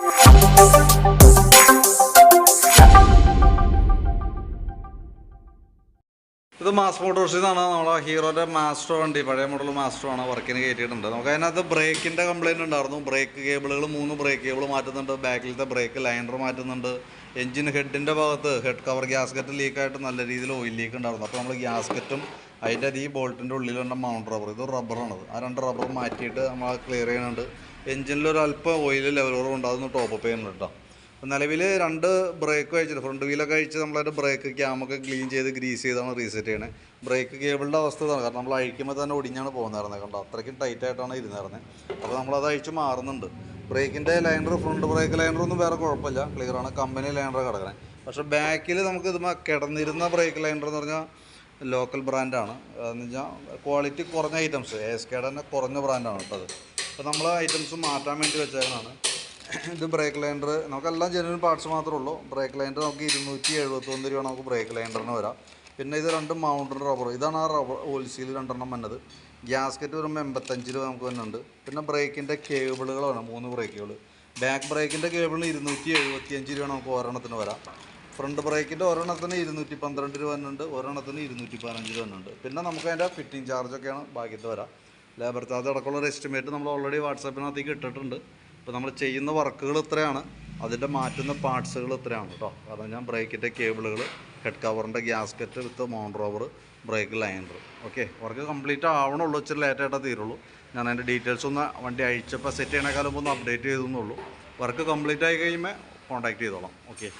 Música ഇത് മാസ് മോട്ടോർസിൽ നിന്നാണ് നമ്മളെ ഹീറോന്റെ മാസ്റ്റർ വണ്ടി പഴയ മോഡൽ മാസ്റ്റർ ആണ് വർക്കിന് കയറ്റിയിട്ടുണ്ട് നമുക്ക് അതിനകത്ത് ബ്രേക്കിന്റെ കംപ്ലയിന്റ് ഉണ്ടായിരുന്നു. ബ്രേക്ക് കേബിളുകൾ മൂന്ന് ബ്രേക്ക് കേബിൾ മാറ്റുന്നുണ്ട്. ബാക്കിലത്തെ ബ്രേക്ക് ലൈനർ മാറ്റുന്നുണ്ട്. എഞ്ചിൻ ഹെഡിന്റെ ഭാഗത്ത് ഹെഡ് കവർ ഗ്യാസ്കറ്റ് ലീക്കായിട്ട് നല്ല രീതിയിൽ ഓയിൽ ലീക്ക് ഉണ്ടായിരുന്നു. അപ്പോൾ നമ്മൾ ഗ്യാസ്കറ്റും അതിന്റെ ഈ ബോൾട്ടിന്റെ ഉള്ളിലുള്ള മൗണ്ട് റബ്ബർ ഇത് റബ്ബറാണത് ആ രണ്ട് റബ്ബർ മാറ്റിയിട്ട് നമ്മൾ ക്ലിയർ ചെയ്യുന്നുണ്ട്. എഞ്ചിനിൽ അല്പം ഓയിൽ ലെവൽ കുറവുണ്ട് അതൊന്ന് ടോപ്പ് ചെയ്യുന്നുണ്ട് കേട്ടോ നിലവിൽ രണ്ട് ബ്രേക്ക് അയച്ചിട്ട് ഫ്രണ്ട് വീലൊക്കെ അഴിച്ച് നമ്മളതിന്റെ ബ്രേക്ക് ക്യാമൊക്കെ ക്ലീൻ ചെയ്ത് ഗ്രീസ് ചെയ്താണ് റീസെറ്റ് ചെയ്യണത് ബ്രേക്ക് കേബിളിന്റെ അവസ്ഥ ഇതാണ്. കാരണം നമ്മൾ അഴിക്കുമ്പോൾ തന്നെ ഒടിഞ്ഞാണ് പോകുന്നതായിരുന്നത് കണ്ടോ? അത്രയ്ക്കും ടൈറ്റ് ആയിട്ടാണ് ഇരുന്നിരുന്നത് അപ്പോൾ നമ്മളത് അഴിച്ച് മാറുന്നുണ്ട്. ബ്രേക്കിന്റെ ലൈനർ ഫ്രണ്ട് ബ്രേക്ക് ലൈനർ ഒന്നും വേറെ കുഴപ്പമില്ല. ക്ലിയറാണ് കമ്പനി ലൈനർ കിടക്കണേ. പക്ഷേ ബാക്കിൽ നമുക്ക് ഇത് കിടന്നിരുന്ന ബ്രേക്ക് ലൈനർ എന്ന് പറഞ്ഞാൽ ലോക്കൽ ബ്രാൻഡാണ് എന്ന് വെച്ചാൽ ക്വാളിറ്റി കുറഞ്ഞ ഐറ്റംസ് എസ് കെയുടെ കുറഞ്ഞ ബ്രാൻഡാണ് കേട്ടോ അത്. അപ്പോൾ നമ്മൾ ഐറ്റംസ് മാറ്റാൻ വേണ്ടി വെച്ചേക്കണതാണ്. ഇത് ബ്രേക്ക് ലൈൻഡർ നമുക്കെല്ലാം ജെനുവൻ പാർട്സ് മാത്രമേ ഉള്ളൂ. ബ്രേക്ക് ലൈൻഡർ നമുക്ക് ഇരുന്നൂറ്റി എഴുപത്തൊന്ന് രൂപ നമുക്ക് ബ്രേക്ക് ലൈൻഡറിന് വരാം. പിന്നെ ഇത് രണ്ടും മൗണ്ടൻ റബ്ബർ ഇതാണ് ആ റബ്ബർ ഹോൾസെയിൽ രണ്ടെണ്ണം വന്നത്. ഗ്യാസ്കറ്റ് വരുമ്പോൾ എൺപത്തഞ്ച് രൂപ നമുക്ക് വന്നുണ്ട് പിന്നെ ബ്രേക്കിന്റെ കേബിളുകളാണ് മൂന്ന് ബ്രേക്കുകൾ ബാക്ക് ബ്രേക്കിന്റെ കേബിളിന് ഇരുന്നൂറ്റി എഴുപത്തി അഞ്ച് രൂപ നമുക്ക് ഒരെണ്ണത്തിന് വരാം. ഫ്രണ്ട് ബ്രേക്കിന്റെ ഒരെണ്ണത്തിന് ഇരുന്നൂറ്റി പന്ത്രണ്ട് രൂപ വന്നുണ്ട് ഒരെണ്ണത്തിന് ഇരുന്നൂറ്റി പതിനഞ്ച് രൂപ വന്നുണ്ട് പിന്നെ നമുക്ക് അതിന്റെ ഫിറ്റിംഗ് ചാർജൊക്കെയാണ് ബാക്കിയത്തെ വരാം. ലേബർ ചാർജ് അടക്കമുള്ള ഒരു എസ്റ്റിമേറ്റ് നമ്മൾ ഓൾറെഡി വാട്സാപ്പിനകത്തേക്ക് ഇട്ടിട്ടുണ്ട്. ഇപ്പോൾ നമ്മൾ ചെയ്യുന്ന വർക്കുകൾ ഇത്രയാണ്. അതിന്റെ മാറ്റുന്ന പാർട്സുകൾ ഇത്രയാണ് കേട്ടോ. കാരണം ഞാൻ ബ്രേക്കിന്റെ കേബിളുകൾ head കവറിന്റെ gasket with mount brake liner. Okay? Work complete ആവണുള്ളൂ ഇച്ചിരി ലേറ്റായിട്ടേ തീരുള്ളൂ. ഞാൻ അതിന്റെ ഡീറ്റെയിൽസ് ഒന്ന് വണ്ടി അയച്ചപ്പോൾ സെറ്റ് ചെയ്യണേക്കാളും ഒന്ന് അപ്ഡേറ്റ് ചെയ്തെന്നുള്ളൂ വർക്ക് കംപ്ലീറ്റ് ആയി കഴിയുമ്പോൾ കോൺടാക്ട് ചെയ്തോളാം. ഓക്കെ?